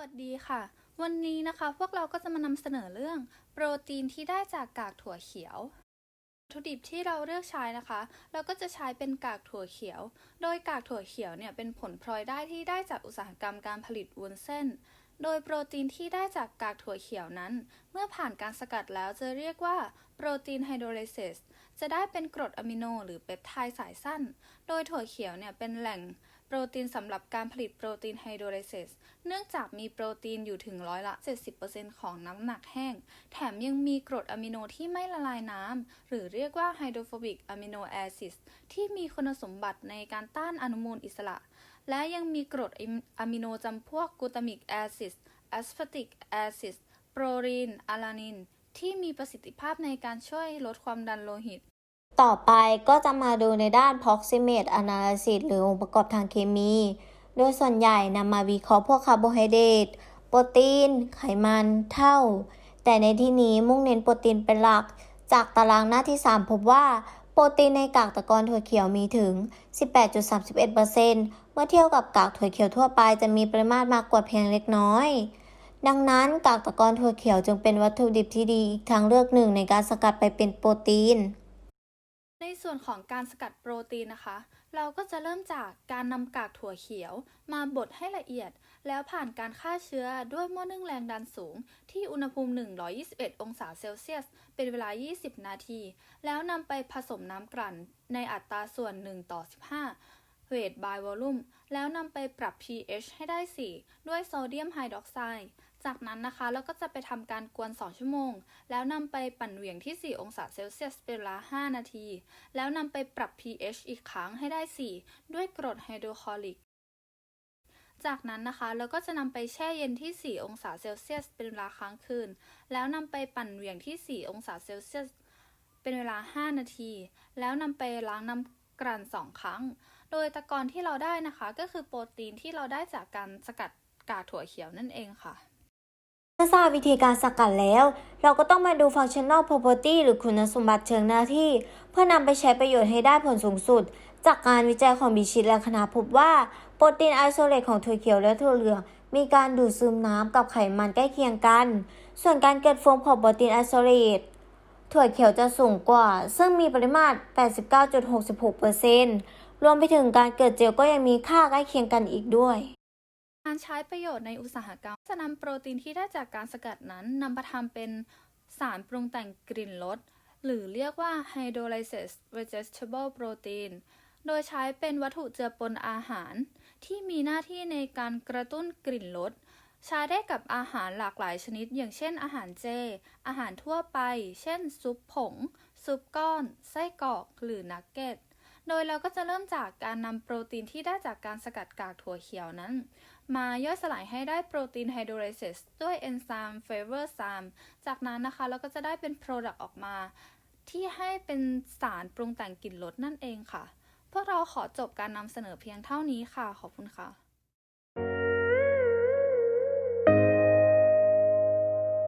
วัสดีค่ะ วันนี้นะคะพวกเราก็จะมานำเสนอเรื่อง โปรตีนที่ได้จากกากถั่วเขียววัตถุดิบที่เราเลือกใช้นะคะ เราก็จะใช้เป็นกากถั่วเขียว โดยกากถั่วเขียวเนี่ยเป็นผลพลอยได้ที่ได้จากอุตสาหกรรมการผลิตวุ้นเส้น โดยโปรตีนที่ได้จากกากถั่วเขียวนั้น เมื่อผ่านการสกัดแล้วจะเรียกว่าโปรตีนไฮโดรเลซิสจะได้เป็นกรดอะมิโนหรือเปปไทด์สายสั้น โดยถั่วเขียวเนี่ยเป็นแหล่ง โปรตีนสำหรับการผลิตโปรตีนไฮโดรเลซิสเนื่องจากมีโปรตีนอยู่ถึงร้อยละ 70%ของน้ำหนักแห้ง แถมยังมีกรดอะมิโนที่ไม่ละลายน้ำ หรือเรียกว่าไฮโดรโฟบิกอะมิโนแอซิดที่มีคุณสมบัติในการต้านอนุมูลอิสระ และยังมีกรดอะมิโนจำพวกกูตามิกแอซิดแอสพาติกแอซิดโปรลีนอะลานินที่มีประสิทธิภาพในการช่วยลดความดันโลหิต ต่อไปก็จะมาดูในด้าน proximate analysis หรือองค์ประกอบทางเคมี โดยส่วนใหญ่นำมาวิเคราะห์พวกคาร์โบไฮเดรต โปรตีน ไขมัน เท่า แต่ในที่นี้มุ่งเน้นโปรตีนเป็นหลัก จากตารางหน้าที่ 3 พบว่าโปรตีนในกากตะกอนถั่วเขียวมีถึง 18.31%เมื่อเทียบกับกากถั่วเขียวทั่วไปจะมีปริมาตรมากกว่าเพียงเล็กน้อย ดังนั้นกากตะกอนถั่วเขียวจึงเป็นวัตถุดิบที่ดีอีกทางเลือกหนึ่งในการสกัดไปเป็นโปรตีน ในส่วนของการสกัดโปรตีนนะคะ เราก็จะเริ่มจากการนำกากถั่วเขียว มาบดให้ละเอียด แล้วผ่านการฆ่าเชื้อด้วยหม้อนึ่งแรงดันสูง ที่อุณหภูมิ 121 องศาเซลเซียส เป็นเวลา 20 นาที แล้วนำไปผสมน้ำกลั่นในอัตราส่วน 1 ต่อ 15เวท by volume แล้วนำไปปรับ pH ให้ได้ 4 ด้วยโซเดียมไฮดรอกไซด์ จากนั้นนะคะเราก็จะไปทำการกวน 2 ชั่วโมง แล้วนำไปปั่นเหวี่ยงที่ 4 องศาเซลเซียสเป็นเวลา 5 นาที แล้วนำไปปรับ pH อีกครั้งให้ได้ 4 ด้วยกรดไฮโดรคลอริก จากนั้นนะคะเราก็จะนำไปแช่เย็นที่ 4 องศาเซลเซียสเป็นเวลาค้างคืน แล้วนำไปปั่นเหวี่ยงที่ 4 องศาเซลเซียสเป็นเวลา 5 นาที แล้วนำไปล้างน้ำกลั่น 2 ครั้ง โดยตะกอนที่เราได้นะคะ ก็คือโปรตีนที่เราได้จากการสกัดกากถั่วเขียวนั่นเองค่ะ เมื่อทราบวิธีการสกัดแล้ว เราก็ต้องมาดู functional property หรือคุณสมบัติเชิงหน้าที่ เพื่อนำไปใช้ประโยชน์ให้ได้ผลสูงสุด จากการวิจัยของบิชิตและคณะพบว่าโปรตีนไอโซเลตของถั่วเขียวและถั่วเหลืองมีการดูดซึมน้ำกับไขมันใกล้เคียงกัน ส่วนการเกิดโฟมของโปรตีนไอโซเลตถั่วเขียวจะสูงกว่า ซึ่งมีปริมาตร 89.66%รวมไปถึงการเกิดเจลก็ยังมีค่าใกล้เคียงกันอีกด้วย การใช้ประโยชน์ในอุตสาหกรรม จะนำโปรตีนที่ได้จากการสกัดนั้นนำมาทำเป็นสารปรุงแต่งกลิ่นรสหรือเรียกว่า hydrolyzed vegetable protein โดยใช้เป็นวัตถุเจือปนอาหาร ที่มีหน้าที่ในการกระตุ้นกลิ่นรสใช้ได้กับอาหารหลากหลายชนิด อย่างเช่น อาหารเจ อาหารทั่วไป เช่น ซุปผง ซุปก้อน ไส้กรอก หรือนักเก็ต โดยเราก็จะเริ่มจากการนำโปรตีนที่ได้จากการสกัดกากถั่วเขียวนั้น มาย่อยสลายให้ได้โปรตีนไฮโดรลิซิสด้วยเอนไซม์เฟเวอร์ซามจากนั้นนะคะเราก็จะได้เป็นโปรดักต์ออกมา ที่ให้เป็นสารปรุงแต่งกลิ่นรสนั่นเองค่ะ พวกเราขอจบการนำเสนอเพียงเท่านี้ค่ะ ขอบคุณค่ะ